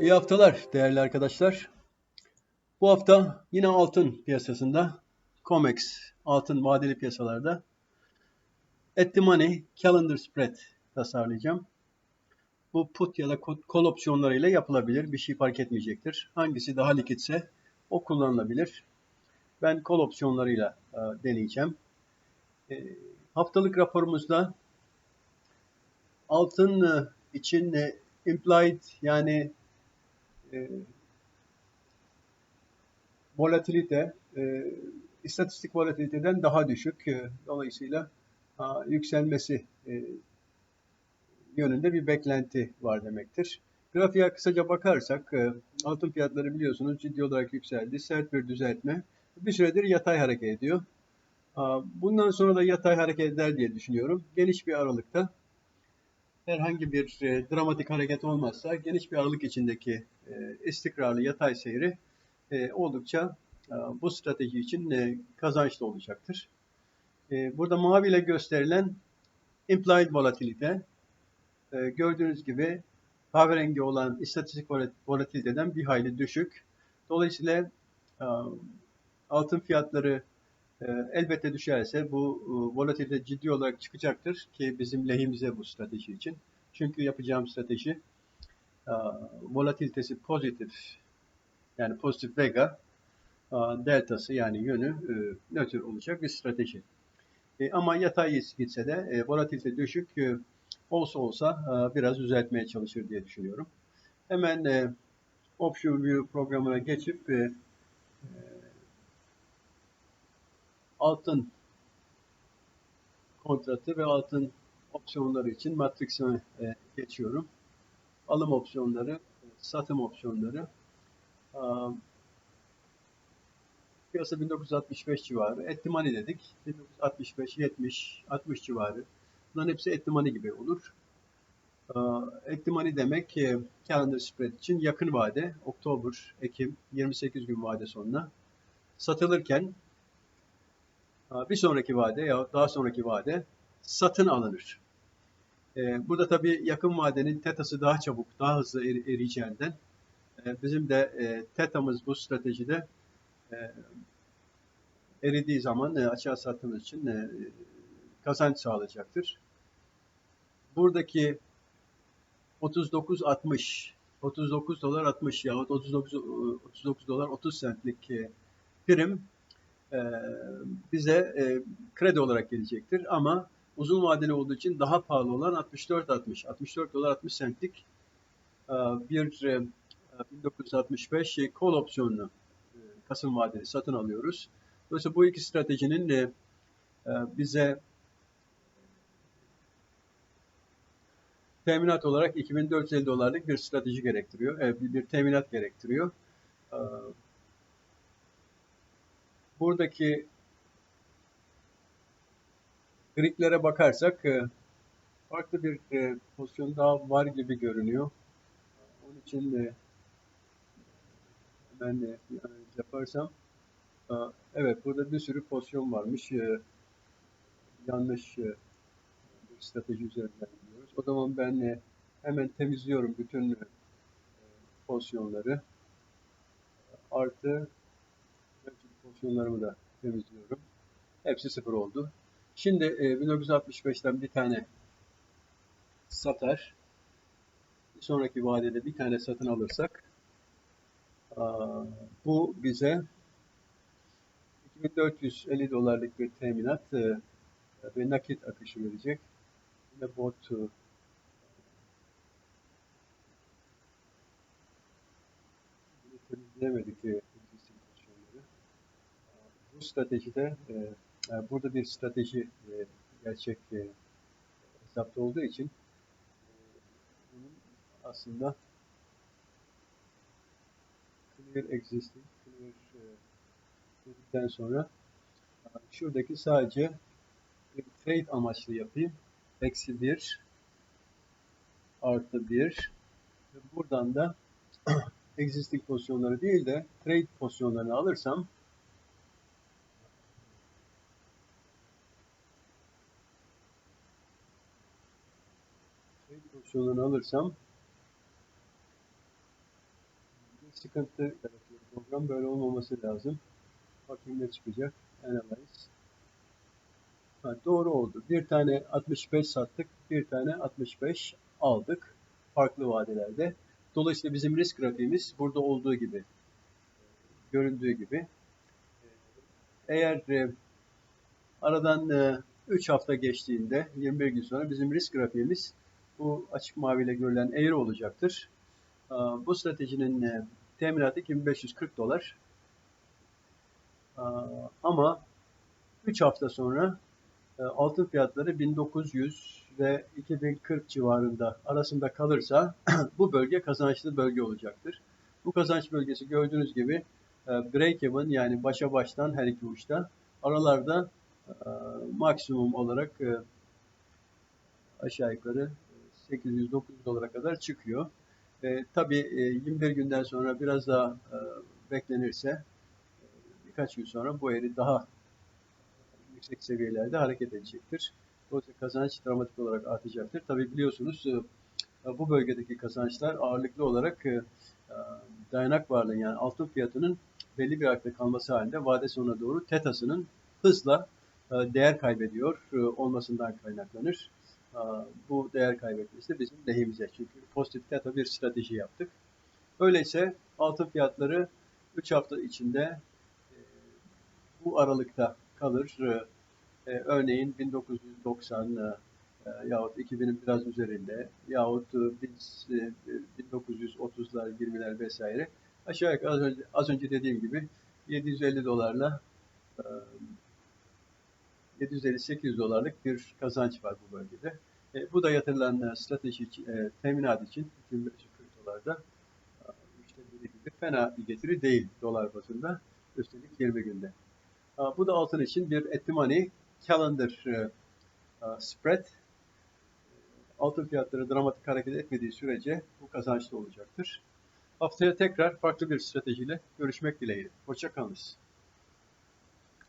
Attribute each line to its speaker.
Speaker 1: İyi haftalar değerli arkadaşlar. Bu hafta yine altın piyasasında COMEX altın vadeli piyasalarda at the money calendar spread tasarlayacağım. Bu put ya da call opsiyonlarıyla yapılabilir. Bir şey fark etmeyecektir. Hangisi daha likitse o kullanılabilir. Ben call opsiyonlarıyla e, deneyeceğim. E, haftalık raporumuzda altın e, için implied yani e, volatilite e, istatistik volatiliteden daha düşük. E, dolayısıyla a, yükselmesi e, yönünde bir beklenti var demektir. Grafiğe kısaca bakarsak e, altın fiyatları biliyorsunuz ciddi olarak yükseldi. Sert bir düzeltme. Bir süredir yatay hareket ediyor. A, bundan sonra da yatay hareket eder diye düşünüyorum. Geniş bir aralıkta herhangi bir e, dramatik hareket olmazsa geniş bir aralık içindeki e, istikrarlı yatay seyri e, oldukça e, bu strateji için e, kazançlı olacaktır. E, burada mavi ile gösterilen implied volatilite e, gördüğünüz gibi kahverengi olan istatistik volatiliteden bir hayli düşük. Dolayısıyla e, altın fiyatları elbette düşerse bu e, volatilite ciddi olarak çıkacaktır ki bizim lehimize bu strateji için. Çünkü yapacağım strateji e, volatilitesi pozitif yani pozitif vega deltası yani yönü nötr olacak bir strateji. Ama yatay gitse de volatilite düşük olsa olsa biraz düzeltmeye çalışır diye düşünüyorum. Hemen Option View programına geçip altın kontratı ve altın opsiyonları için Matrix'e e, geçiyorum. Alım opsiyonları, satım opsiyonları. Piyasa 1965 civarı. Ettimani dedik. 1965, 70, 60 civarı. Bunların hepsi ettimani gibi olur. Ettimani demek ki calendar spread için yakın vade, Oktober, Ekim, 28 gün vade sonuna satılırken bir sonraki vade ya daha sonraki vade satın alınır. Ee, burada tabii yakın vadenin tetası daha çabuk, daha hızlı eriyeceğinden e, bizim de e, tetamız bu stratejide e, eridiği zaman açığa sattığımız için kazanç sağlayacaktır. Buradaki 39.60 39 dolar 60 yahut 39 39 dolar 30 centlik prim bize kredi olarak gelecektir ama uzun vadeli olduğu için daha pahalı olan 64-60, 64 dolar 60 centlik e, bir 1965 e, call opsiyonunu e, Kasım vadeli satın alıyoruz. Dolayısıyla bu iki stratejinin bize teminat olarak 2450 dolarlık bir strateji gerektiriyor. Bir teminat gerektiriyor. Buradaki Griklere bakarsak e, farklı bir e, pozisyon daha var gibi görünüyor. Onun için de ben de analiz yaparsam evet burada bir sürü pozisyon varmış. E, yanlış bir strateji üzerinden gidiyoruz. O zaman ben hemen temizliyorum bütün pozisyonları. Artı pozisyonlarımı da temizliyorum. Hepsi sıfır oldu. Şimdi e, 1965'ten bir tane satar. Sonraki vadede bir tane satın alırsak a, bu bize 2450 dolarlık bir teminat e, ve nakit akışı verecek. Yine bot e, temizleyemedik e, bu stratejide e, e, burada bir strateji e, gerçek e, hesapta olduğu için bunun aslında clear existing clear dedikten sonra şuradaki sadece bir trade amaçlı yapayım. Eksi 1 artı 1 buradan da existing pozisyonları değil de trade pozisyonlarını alırsam pozisyonunu alırsam sıkıntı yaratıyor program. Böyle olmaması lazım. Bakayım ne çıkacak. Analyze. Ha, doğru oldu. Bir tane 65 sattık. Bir tane 65 aldık. Farklı vadelerde. Dolayısıyla bizim risk grafiğimiz burada olduğu gibi göründüğü gibi. Eğer e, aradan 3 hafta geçtiğinde 21 gün sonra bizim risk grafiğimiz bu açık maviyle görülen eğri olacaktır. E, Bu stratejinin e, teminatı 2540 dolar. E, Ama 3 hafta sonra e, altın fiyatları 1900 ve 2040 civarında arasında kalırsa bu bölge kazançlı bölge olacaktır. Bu kazanç bölgesi gördüğünüz gibi e, break-even yani başa baştan her iki uçta aralarda maksimum olarak aşağı yukarı 800-900 dolara kadar çıkıyor. E, tabii e, 21 günden sonra biraz daha e, beklenirse e, birkaç gün sonra bu eğri daha yüksek seviyelerde hareket edecektir. Dolayısıyla kazanç dramatik olarak artacaktır. Tabii biliyorsunuz e, bu bölgedeki kazançlar ağırlıklı olarak e, dayanak varlığı yani altın fiyatının belli bir ayakta kalması halinde vade sonuna doğru tetasının hızla değer kaybediyor olmasından kaynaklanır. Bu değer kaybetmesi bizim lehimize. Çünkü pozitif teta bir strateji yaptık. Öyleyse altın fiyatları 3 hafta içinde e, bu aralıkta kalır. E, e, Örneğin 1990 e, e, yahut 2000'in biraz üzerinde yahut e, biz e, 1930'lar, 20'ler vesaire aşağı yukarı az önce, az önce dediğim gibi 750 dolarla 750-800 dolarlık bir kazanç var bu bölgede. E, bu da yatırılan e, strateji e, teminat için 2540 dolarda e, biri gibi fena bir getiri değil dolar bazında. Üstelik 20 günde. E, bu da altın için bir money calendar e, e, spread. Altın fiyatları dramatik hareket etmediği sürece bu kazançlı olacaktır. Haftaya tekrar farklı bir stratejiyle görüşmek dileğiyle. Hoşçakalınız.